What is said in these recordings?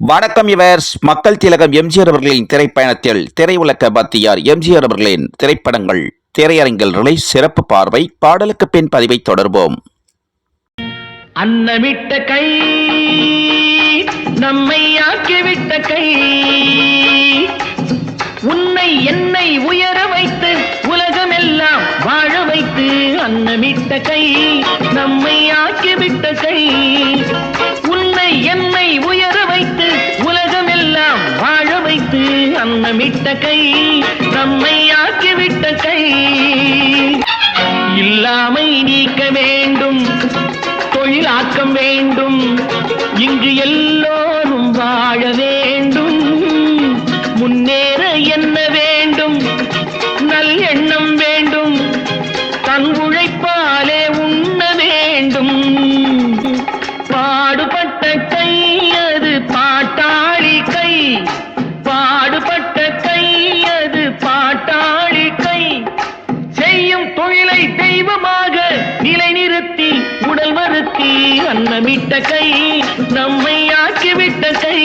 வணக்கம் இவர்ஸ் மக்கள் திலகம் எம்ஜிஆர் அவர்களின் திரைப்பயணத்தில் திரையுலக பத்தியார் எம்ஜிஆர் அவர்களின் திரைப்படங்கள் திரையரங்கில் ரிலீஸ் சிறப்பு பார்வை பாடலுக்கு பின் பதிவை தொடர்வோம். அன்னமிட்ட கை நம்மை ஆக்கிவிட்ட கை. உன்னை என்னை உயர வைத்து உலகமெல்லாம் வாழ வைத்து அன்னமிட்ட கை நம்மை ஆக்கிவிட்ட கை. உன்னை என்னை உயர வைத்து அன்னமிட்ட கை நம்மை ஆக்கிவிட்ட கை. இல்லாமை நீக்க வேண்டும் தொழிலாக்கம் வேண்டும். இங்கு எல்லோரும் வாழ வேண்டும். அன்னமிட்ட கை நம்மை ஆக்கிவிட்ட கை.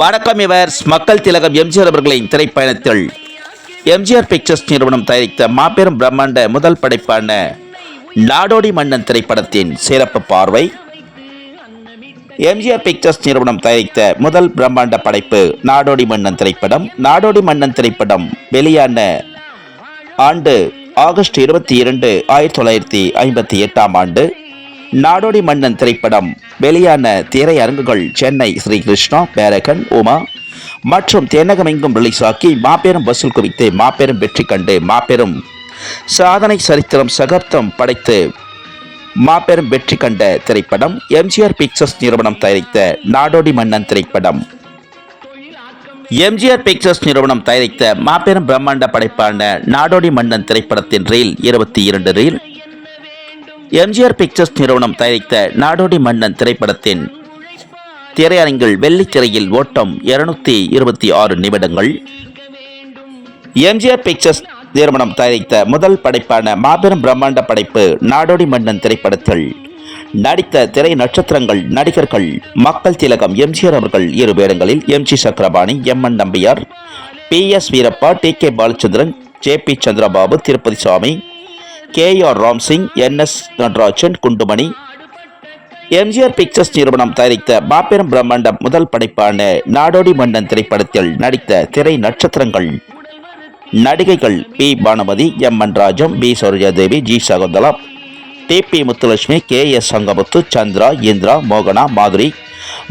வணக்கம் இவர்ஸ் மக்கள் திலகம் எம்ஜிஆர் அவர்களின் திரைப்பயணத்தில். எம்ஜிஆர் பிக்சர்ஸ் நிறுவனம் தயாரித்த மாபெரும் பிரம்மாண்ட முதல் படைப்பான நாடோடி மன்னன் திரைப்படத்தின் சிறப்பு பார்வை. எம்ஜிஆர் பிக்சர்ஸ் நிறுவனம் தயாரித்த முதல் பிரம்மாண்ட படைப்பு நாடோடி மன்னன் திரைப்படம். நாடோடி மன்னன் திரைப்படம் வெளியான ஆண்டு ஆகஸ்ட் இருபத்தி இரண்டு ஆயிரத்தி தொள்ளாயிரத்தி ஐம்பத்தி எட்டாம் ஆண்டு. நாடோடி மன்னன் திரைப்படம் வெளியான திரையரங்குகள் சென்னை ஸ்ரீகிருஷ்ணா பேரகன் உமா மற்றும் தென்னகமெங்கும் ரிலீஸ் ஆக்கி மாபெரும் வசூல் குவித்து மாபெரும் வெற்றி கண்டு மாபெரும் சாதனை சரித்திரம் சகாப்தம் படைத்து மாபெரும் வெற்றி கண்ட திரைப்படம் எம்ஜிஆர் பிக்சர்ஸ் நிறுவனம் தயாரித்த நாடோடி மன்னன் திரைப்படம். எம்ஜிஆர் பிக்சர்ஸ் நிறுவனம் தயாரித்த மாபெரும் பிரம்மாண்ட படைப்பான நாடோடி மன்னன் திரைப்படத்தின் ரீல் இருபத்தி இரண்டு ரீல். எம்ஜிஆர் பிக்சர்ஸ் நிறுவனம் தயாரித்த நாடோடி மன்னன் திரைப்படத்தின் திரையரங்கில் வெள்ளித்திரையில் ஓட்டம் இருநூத்தி இருபத்தி ஆறு நிமிடங்கள். எம்ஜிஆர் பிக்சர்ஸ் நிறுவனம் தயாரித்த முதல் படைப்பான மாபெரும் பிரம்மாண்ட படைப்பு நாடோடி மன்னன் திரைப்படத்தில் நடித்த திரை நட்சத்திரங்கள் நடிகர்கள் மக்கள் திலகம் எம்ஜிஆர் அவர்கள் இரு வேடங்களில் எம்ஜி சக்கரபாணி எம். என். Nambiar B. S. Veerappa D. K. Balachandran J. B. Chandrababu Tirupathi சுவாமி கே. ஆர். ராம்சிங் என். எஸ். நடராஜன் குண்டுமணி. எம்ஜிஆர் பிக்சர்ஸ் நிறுவனம் தயாரித்த மாபெரும் பிரம்மாண்டம் முதல் படைப்பான நாடோடி மன்னன் திரைப்படத்தில் நடித்த திரை நட்சத்திரங்கள். நடிகைகள் P. Bhanumathi M. N. Rajam P. Sarojadevi G. Sakunthala T P Muthulakshmi K S Sangamuthu Chandra Indira மோகனா மாதுரி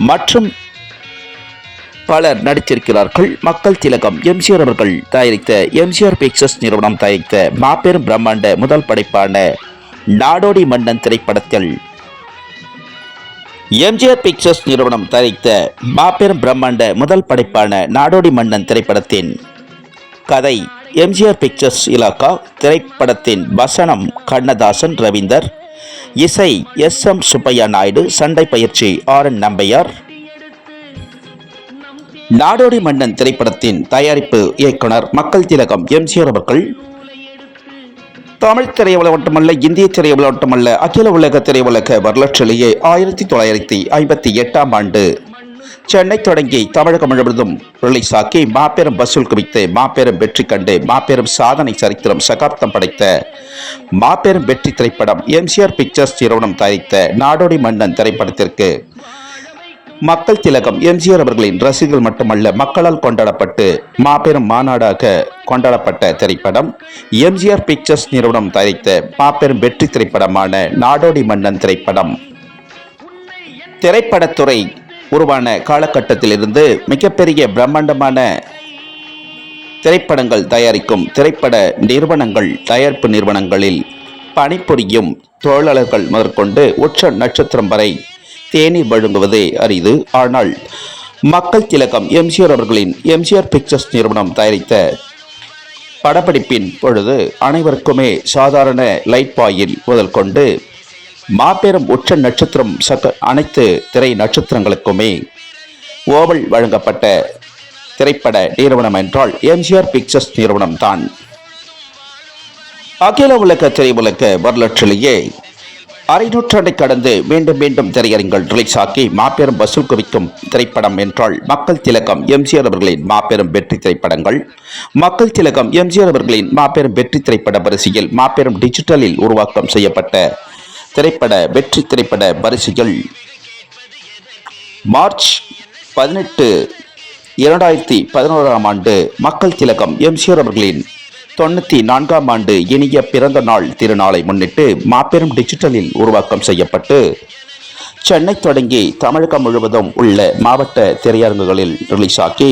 மற்றும் பலர் நடித்திருக்கிறார்கள். மக்கள் திலகம் எம்ஜிஆர் அவர்கள் தயாரித்த எம்ஜிஆர் பிக்சர்ஸ் நிறுவனம் தயாரித்த மாபெரும் பிரம்மாண்ட முதல் படைப்பான நாடோடி மன்னன் திரைப்படத்தில் எம்ஜிஆர் பிக்சர்ஸ் நிறுவனம் தயாரித்த மாபெரும் பிரம்மாண்ட முதல் படைப்பான நாடோடி மன்னன் திரைப்படத்தின் கதை எம்ஜிஆர் பிக்சர்ஸ் இலாக்கா திரைப்படத்தின் வசனம் கண்ணதாசன் ரவீந்தர். இசை எஸ் எம் சுப்பையா நாயுடு சண்டை பயிற்சி ஆர் என் நம்பையார். நாடோடி மன்னன் திரைப்படத்தின் தயாரிப்பு இயக்குனர் மக்கள் திலகம் எம்ஜிஆர் அவர்கள். தமிழ் திரையுலகம் மட்டுமல்ல இந்திய திரையுலகம் மட்டுமல்ல அகில உலக திரையுலக வரலாற்றிலேயே ஆயிரத்தி தொள்ளாயிரத்தி ஐம்பத்தி எட்டாம் ஆண்டு சென்னை தொடங்கி தமிழகம் முழுவதும் ரிலீஸ் ஆக்கி மாபெரும் வசூல் குவித்து மாபெரும் வெற்றி கண்டு மாபெரும் சாதனை சரித்திரம் சகாப்தம் படைத்த மாபெரும் வெற்றி திரைப்படம் எம்ஜிஆர் பிக்சர்ஸ் நிறுவனம் தயாரித்த நாடோடி மன்னன் திரைப்படத்திற்கு மக்கள் திலகம் எம்ஜிஆர் அவர்களின் ரசிகர்கள் மட்டுமல்ல மக்களால் கொண்டாடப்பட்டு மாபெரும் மாநாடாக கொண்டாடப்பட்ட திரைப்படம் எம்ஜிஆர் பிக்சர்ஸ் நிறுவனம் தயாரித்த மாபெரும் வெற்றி திரைப்படமான நாடோடி மன்னன் திரைப்படம். திரைப்படத்துறை உருவான காலகட்டத்திலிருந்து மிகப்பெரிய பிரம்மாண்டமான திரைப்படங்கள் தயாரிக்கும் திரைப்பட நிறுவனங்கள் தயாரிப்பு நிறுவனங்களில் பணிபுரியும் தொழிலாளர்கள் முதற்கொண்டு உச்ச நட்சத்திரம் வரை தேநீர் வழங்குவதே அரிது. ஆனால் மக்கள் திலகம் எம்ஜிஆர் அவர்களின் எம்ஜிஆர் பிக்சர்ஸ் நிறுவனம் தயாரித்த படப்பிடிப்பின் பொழுது அனைவருக்குமே சாதாரண லைட் பாயில் முதல் கொண்டு மாபெரும் உச்ச நட்சத்திரம் சக அனைத்து திரை நட்சத்திரங்களுக்குமே ஓவல் வழங்கப்பட்ட திரைப்பட நிறுவனம் என்றால் எம்ஜிஆர் பிக்சர்ஸ் நிறுவனம் தான். அகில உலக திரையுலக வரலாற்றிலேயே அரை நூற்றாண்டை கடந்து மீண்டும் மீண்டும் திரையரங்கள் ரிலீஸ் ஆக்கி மாபெரும் வசூல் குவிக்கும் திரைப்படம் என்றால் மக்கள் திலகம் எம்ஜிஆர் அவர்களின் மாபெரும் வெற்றி திரைப்படங்கள். மக்கள் திலகம் எம்ஜிஆர் அவர்களின் மாபெரும் வெற்றி திரைப்பட வரிசையில் மாபெரும் டிஜிட்டலில் உருவாக்கம் செய்யப்பட்ட திரைப்பட வெற்றி திரைப்பட வரிசைகள் மார்ச் பதினெட்டு இரண்டாயிரத்தி பதினோராம் ஆண்டு மக்கள் திலகம் எம்ஜிஆர் அவர்களின் தொண்ணூற்றி நான்காம் ஆண்டு இனிய பிறந்த நாள் திருநாளை முன்னிட்டு மாபெரும் டிஜிட்டலில் உருவாக்கம் செய்யப்பட்டு சென்னை தொடங்கி தமிழகம் முழுவதும் உள்ள மாவட்ட திரையரங்குகளில் ரிலீஸ் ஆக்கி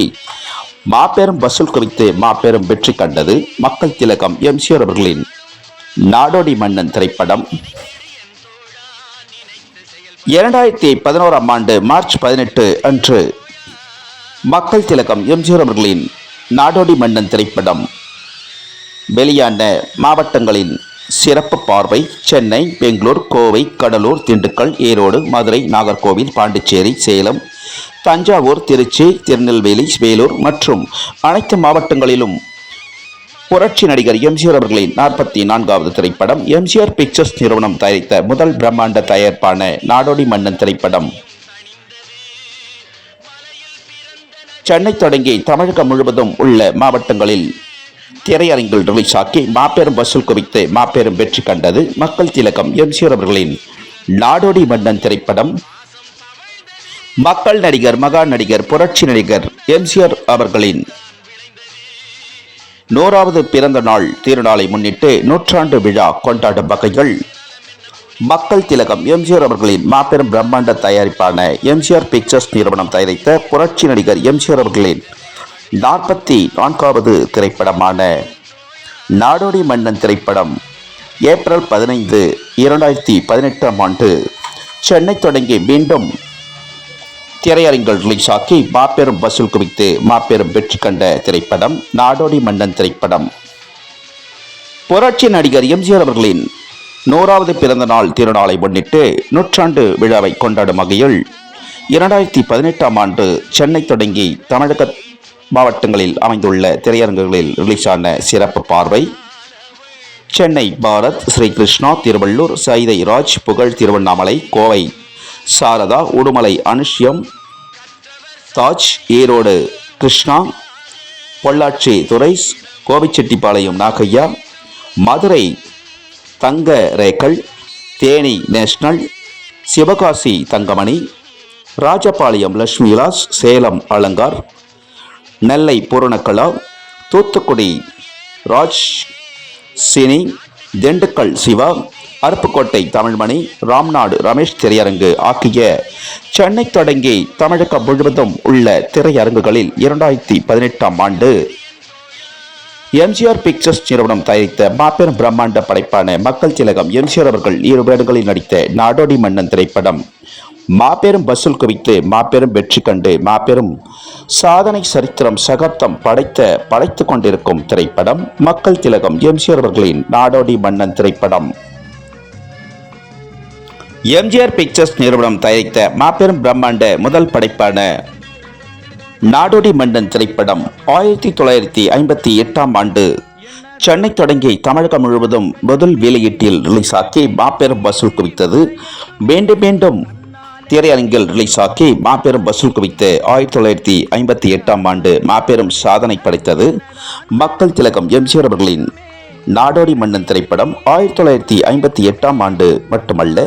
மாபெரும் வசூல் குறித்து மாபெரும் வெற்றி கண்டது மக்கள் திலகம் எம்ஜிஆர் அவர்களின் நாடோடி மன்னன் திரைப்படம். இரண்டாயிரத்தி பதினோராம் ஆண்டு மார்ச் பதினெட்டு அன்று மக்கள் திலகம் எம்ஜிஆர் அவர்களின் நாடோடி மன்னன் திரைப்படம் வெளியான மாவட்டங்களின் சிறப்பு பார்வை சென்னை பெங்களூர் கோவை கடலூர் திண்டுக்கல் ஈரோடு மதுரை நாகர்கோவில் பாண்டிச்சேரி சேலம் தஞ்சாவூர் திருச்சி திருநெல்வேலி வேலூர் மற்றும் அனைத்து மாவட்டங்களிலும் புரட்சி நடிகர் எம்ஜிஆர் அவர்களின் நாற்பத்தி நான்காவது திரைப்படம் எம்ஜிஆர் பிக்சர்ஸ் நிறுவனம் தயாரித்த முதல் பிரம்மாண்ட தயாரிப்பான நாடோடி மன்னன் திரைப்படம். சென்னை தொடங்கி தமிழகம் முழுவதும் உள்ள மாவட்டங்களில் திரையரங்கில் ரிலீஸ் ஆக்கி மாபெரும் வசூல் குவித்து மாபெரும் வெற்றி கண்டது மக்கள் திலகம் எம்ஜிஆர் அவர்களின் நாடோடி மன்னன் திரைப்படம். மக்கள் நடிகர் மகா நடிகர் புரட்சி நடிகர் எம்ஜிஆர் அவர்களின் நூறாவது பிறந்த நாள் திருநாளை முன்னிட்டு நூற்றாண்டு விழா கொண்டாடும் வகையில் மக்கள் திலகம் எம்ஜிஆர் அவர்களின் மாபெரும் பிரம்மாண்ட தயாரிப்பான எம்ஜிஆர் பிக்சர்ஸ் நிறுவனம் தயாரித்த புரட்சி நடிகர் எம்ஜிஆர் அவர்களின் நாற்பத்தி நான்காவது திரைப்படமான நாடோடி மன்னன் திரைப்படம் ஏப்ரல் பதினைந்து இரண்டாயிரத்தி பதினெட்டாம் ஆண்டு சென்னை தொடங்கி மீண்டும் திரையரங்கில் ரிலீஸ் ஆக்கி மாபெரும் வசூல் குவித்து மாபெரும் வெற்றி கண்ட திரைப்படம் நாடோடி மன்னன் திரைப்படம். புரட்சி நடிகர் எம்ஜிஆர் அவர்களின் நூறாவது பிறந்த நாள் திருநாளை முன்னிட்டு நூற்றாண்டு விழாவை கொண்டாடும் வகையில் இரண்டாயிரத்தி பதினெட்டாம் ஆண்டு சென்னை தொடங்கி தமிழக மாவட்டங்களில் அமைந்துள்ள திரையரங்குகளில் ரிலீஸான சிறப்பு பார்வை சென்னை பாரத் ஸ்ரீ கிருஷ்ணா திருவள்ளூர் சைதை ராஜ் புகழ் Tiruvannamalai Kovai Saradha Udumalai அனுஷ்யம் Taj Erode Krishna Pollachi துரைஸ் Gobichettipalayam Nagaiah Madurai Thanga Regal Theni national Sivakasi Thangamani Rajapalayam Lakshmi Vilas Salem Alankar Nellai Poornakala Thoothukudi Raj cine Dindigul Siva Aruppukottai Tamilmani Ramnad Ramesh திரையரங்கு ஆகிய சென்னை தொடங்கி தமிழகம் முழுவதும் உள்ள திரையரங்குகளில் இரண்டாயிரத்தி பதினெட்டாம் ஆண்டு எம்ஜிஆர் பிக்சர்ஸ் நிறுவனம் தயாரித்த மாபெரும் பிரம்மாண்ட படைப்பான மக்கள் திலகம் எம்ஜிஆர் அவர்கள் இரு வேடங்களில் நடித்த நாடோடி மன்னன் திரைப்படம். மாபெரும் வசூல் குவித்து மாபெரும் வெற்றி கண்டு மாபெரும் சாதனை சரித்திரம் சகாப்தம் படைத்த படைத்து கொண்டிருக்கும் திரைப்படம் மக்கள் திலகம் எம்ஜிஆர் அவர்களின் நாடோடி மன்னன் திரைப்படம். எம்ஜிஆர் பிக்சர்ஸ் நிறுவனம் தயாரித்த மாபெரும் பிரம்மாண்ட முதல் படைப்பான நாடோடி மன்னன் திரைப்படம் ஆயிரத்தி தொள்ளாயிரத்தி ஐம்பத்தி எட்டாம் ஆண்டு சென்னை தொடங்கி தமிழகம் முழுவதும் முதல் வெளியீட்டில் ரிலீஸ் ஆக்கி மாபெரும் வசூல் குவித்தது. மீண்டும் மீண்டும் திரையரங்கில் ரிலீஸ் ஆக்கி மாபெரும் வசூல் குவித்து ஆயிரத்தி தொள்ளாயிரத்தி ஐம்பத்தி எட்டாம் ஆண்டு மாபெரும் சாதனை படைத்தது. மக்கள் திலகம் எம்ஜிஆர் அவர்களின் நாடோடி மன்னன் திரைப்படம் ஆயிரத்தி தொள்ளாயிரத்தி ஐம்பத்தி எட்டாம் ஆண்டு மட்டுமல்ல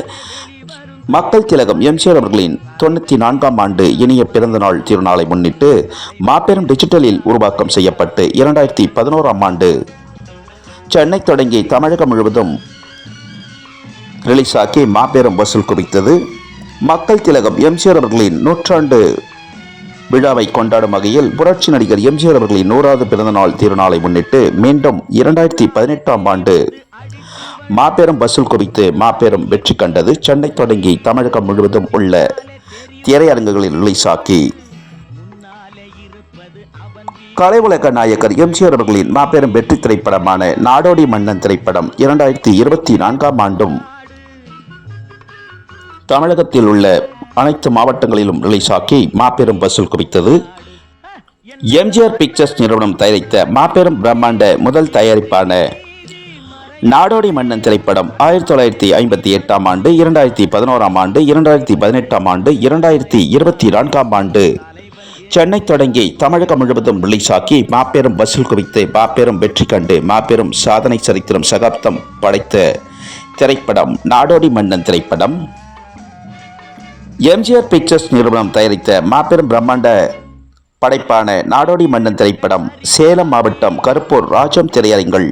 மக்கள் திலகம் எம்ஜிஆர் அவர்களின் தொண்ணூற்றி நான்காம் ஆண்டு இனிய பிறந்தநாள் திருநாளை முன்னிட்டு மாபெரும் டிஜிட்டலில் உருவாக்கம் செய்யப்பட்டு இரண்டாயிரத்தி பதினோராம் ஆண்டு சென்னை தொடங்கி தமிழகம் முழுவதும் ரிலீஸ் ஆக்கி மாபெரும் வசூல் குவித்தது. மக்கள் திலகம் எம்ஜிஆர் அவர்களின் நூற்றாண்டு விழாவை கொண்டாடும் வகையில் புரட்சி நடிகர் எம்ஜிஆர் அவர்களின் நூறாவது பிறந்தநாள் திருநாளை முன்னிட்டு மீண்டும் இரண்டாயிரத்தி பதினெட்டாம் ஆண்டு மாபெரும் வசூல் குவித்து மாபெரும் வெற்றி கண்டது சென்னை தொடங்கி தமிழகம் முழுவதும் உள்ள திரையரங்குகளில் ரிலீஸ் ஆக்கி கலை உலக நாயகர் எம்ஜிஆர் அவர்களின் மாபெரும் வெற்றி திரைப்படமான நாடோடி மன்னன் திரைப்படம் இரண்டாயிரத்தி இருபத்தி நான்காம் ஆண்டும் தமிழகத்தில் உள்ள அனைத்து மாவட்டங்களிலும் ரிலீஸ் ஆக்கி மாபெரும் வசூல் குவித்தது எம்ஜிஆர் பிக்சர்ஸ் நிறுவனம் தயாரித்த மாபெரும் பிரம்மாண்ட முதல் தயாரிப்பான நாடோடி மன்னன் திரைப்படம் ஆயிரத்தி தொள்ளாயிரத்தி ஐம்பத்தி எட்டாம் ஆண்டு இரண்டாயிரத்தி பதினோராம் ஆண்டு இரண்டாயிரத்தி பதினெட்டாம் ஆண்டு இரண்டாயிரத்தி இருபத்தி நான்காம் ஆண்டு. சென்னை தொடங்கி தமிழகம் முழுவதும் ரிலீஸ் ஆக்கி மாபெரும் வசூல் குவித்து மாபெரும் வெற்றி கண்டு மாபெரும் சாதனை சரித்திரம் சகாப்தம் படைத்த திரைப்படம் நாடோடி மன்னன் திரைப்படம். எம்ஜிஆர் பிக்சர்ஸ் நிறுவனம் தயாரித்த மாபெரும் பிரம்மாண்ட படைப்பான நாடோடி மன்னன் திரைப்படம் சேலம் மாவட்டம் கருப்பூர் ராஜம் திரையரங்கள்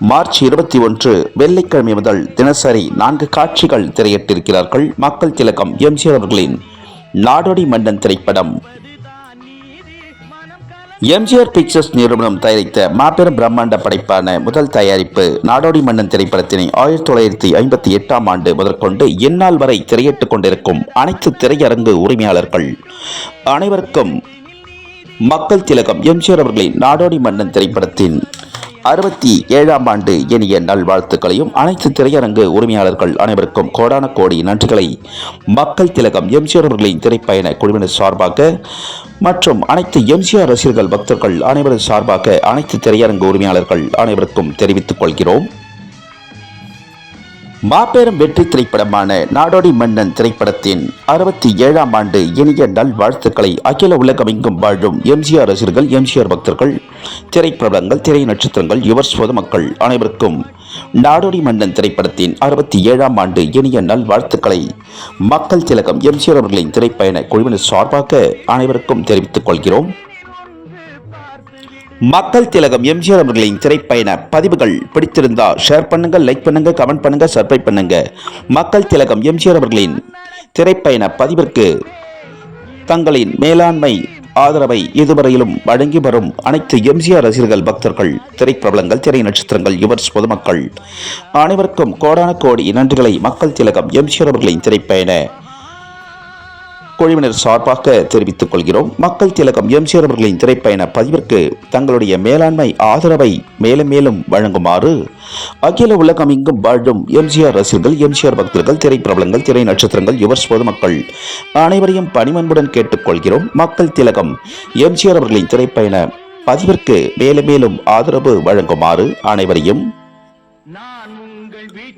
மார்ச் இருபத்தி ஒன்று வெள்ளிக்கிழமை முதல் தினசரி நான்கு காட்சிகள் திரையிட்டிருக்கிறார்கள் மக்கள் திலகம் எம்ஜிஆர் அவர்களின் நாடோடி மன்னன் திரைப்படம். எம்ஜிஆர் பிக்சர்ஸ் நிறுவனம் தயாரித்த மாபெரும் பிரம்மாண்ட படைப்பான முதல் தயாரிப்பு நாடோடி மன்னன் திரைப்படத்தினை ஆயிரத்தி தொள்ளாயிரத்தி ஐம்பத்தி எட்டாம் ஆண்டு முதற்கொண்டு இந்நாள் வரை திரையிட்டுக் கொண்டிருக்கும் அனைத்து திரையரங்கு உரிமையாளர்கள் அனைவருக்கும் மக்கள் திலகம் எம்ஜிஆர் அவர்களின் நாடோடி மன்னன் திரைப்படத்தின் அறுபத்தி ஏழாம் ஆண்டு இனிய நல்வாழ்த்துக்களையும் அனைத்து திரையரங்கு உரிமையாளர்கள் அனைவருக்கும் கோடான கோடி நன்றிகளை. மக்கள் திலகம் எம்ஜிஆர் அவர்களின் திரைப்பயண குழுவினர் சார்பாக மற்றும் அனைத்து எம்ஜிஆர் ரசிகர்கள் பக்தர்கள் அனைவரும் சார்பாக அனைத்து திரையரங்கு உரிமையாளர்கள் அனைவருக்கும் தெரிவித்துக் கொள்கிறோம். மாபெரும் வெற்றி திரைப்படமான நாடோடி மன்னன் திரைப்படத்தின் அறுபத்தி ஏழாம் ஆண்டு இனிய நல்வாழ்த்துக்களை அகில உலகமெங்கும் வாழும் எம்ஜிஆர் ரசிகர்கள் எம்ஜிஆர் பக்தர்கள் திரைப்பிரபலங்கள் திரை நட்சத்திரங்கள் யுவர் பொதுமக்கள் அனைவருக்கும் நாடோடி மன்னன் திரைப்படத்தின் அறுபத்தி ஏழாம் ஆண்டு இனிய நல்வாழ்த்துக்களை மக்கள் திலகம் எம்ஜிஆர் அவர்களின் திரைப்பயண குழுவினர் சார்பாக அனைவருக்கும் தெரிவித்துக் கொள்கிறோம். மக்கள் திலகம் எம்ஜிஆர் அவர்களின் திரைப்பயண பதிவுகள். பிடித்திருந்தா ஷேர் பண்ணுங்க லைக் பண்ணுங்க கமெண்ட் பண்ணுங்க சப்ஸ்கிரைப் பண்ணுங்க. மக்கள் திலகம் எம்ஜிஆர் அவர்களின் திரைப்பயண பதிவிற்கு தங்களின் மேலாண்மை ஆதரவை இதுவரையிலும் வழங்கி வரும் அனைத்து எம்ஜிஆர் ரசிகர்கள் பக்தர்கள் திரைப்பிரபலங்கள் திரை நட்சத்திரங்கள் யுவர்ஸ் பொதுமக்கள் அனைவருக்கும் கோடான கோடி நன்றிகளை மக்கள் திலகம் எம்ஜிஆர் அவர்களின் திரைப்பயண குழுவினர் சார்பாக தெரிவித்துக் கொள்கிறோம். மக்கள் திலகம் எம்ஜிஆர் அவர்களின் திரைப்பயண பதிவிற்கு தங்களுடைய மேலாண்மை ஆதரவை மேலும் மேலும் வழங்குமாறு அகில உலகம் இங்கும் வாழும் எம்ஜிஆர் ரசிகர்கள் எம்ஜிஆர் பக்தர்கள் திரைப்பிரபலங்கள் திரை நட்சத்திரங்கள் யுவர்ஸ் பொதுமக்கள் அனைவரையும் பணிமன்புடன் கேட்டுக்கொள்கிறோம் மக்கள் திலகம் எம்ஜிஆர் அவர்களின் திரைப்பயண பதிவிற்கு மேலும் மேலும் ஆதரவு வழங்குமாறு அனைவரையும்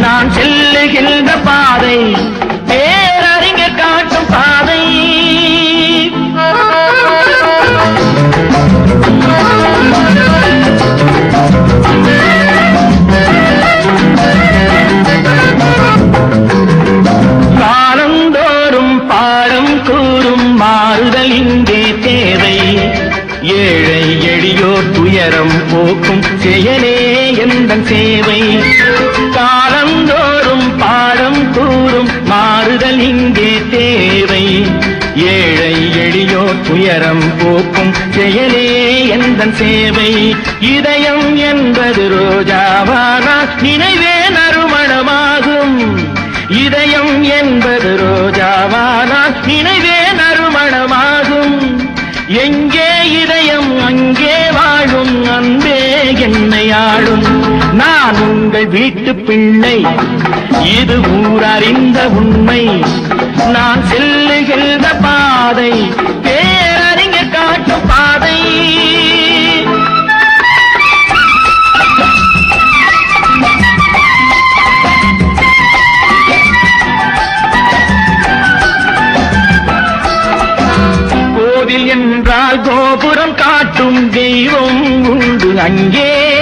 நான் செல்லுகின்ற பாதை பேரறிஞர் காட்டும் பாதை. காலந்தோறும் பாடம் கூறும் மாறுதல் இங்கே தேவை. ஏழை எளியோர் துயரம் போக்கும் செயலே எந்த சேவை? காலந்தோறும் பாடம் கூறும் மாறுதல் இங்கே தேவை. ஏழை எளியோர் துயரம் போக்கும் செயலே எந்த சேவை? இதயம் என்பது ரோஜாவானா நினைவே நறுமணமாகும். இதயம் என்பது உங்கள் வீட்டு பிள்ளை. இது ஊரறிந்த உண்மை. நான் செல்லுகின்ற பாதை பேரறிஞர் காட்டும் பாதை. கோவில் என்றால் கோபுரம் காட்டும் தெய்வம் உண்டு அங்கே.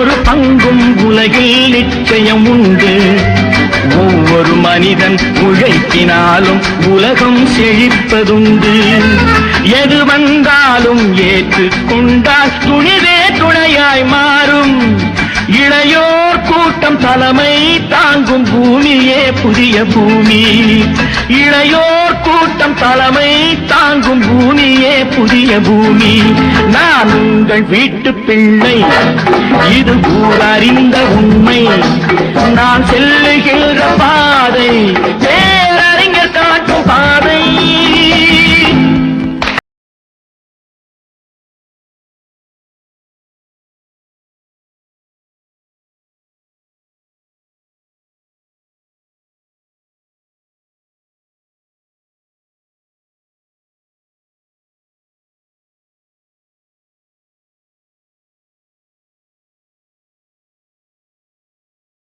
எனக்கொரு பங்கும் உலகில் நிச்சயம் உண்டு. ஒவ்வொரு மனிதன் உழைப்பினாலும் உலகம் செழிப்பதுண்டு. எது வந்தாலும் ஏற்றுக்கொண்டால் துணிவே துணையாய் மாறும். இளையோர் கூட்டம் தலைமை தாங்கும் பூமியே புதிய பூமி. இளையோர் கூட்டம் தலைமை தாங்கும் பூமியே புதிய பூமி. நான் உங்கள் வீட்டு பிள்ளை இது ஊரறிந்த உண்மை. நான் செல்லுகின்ற பாதை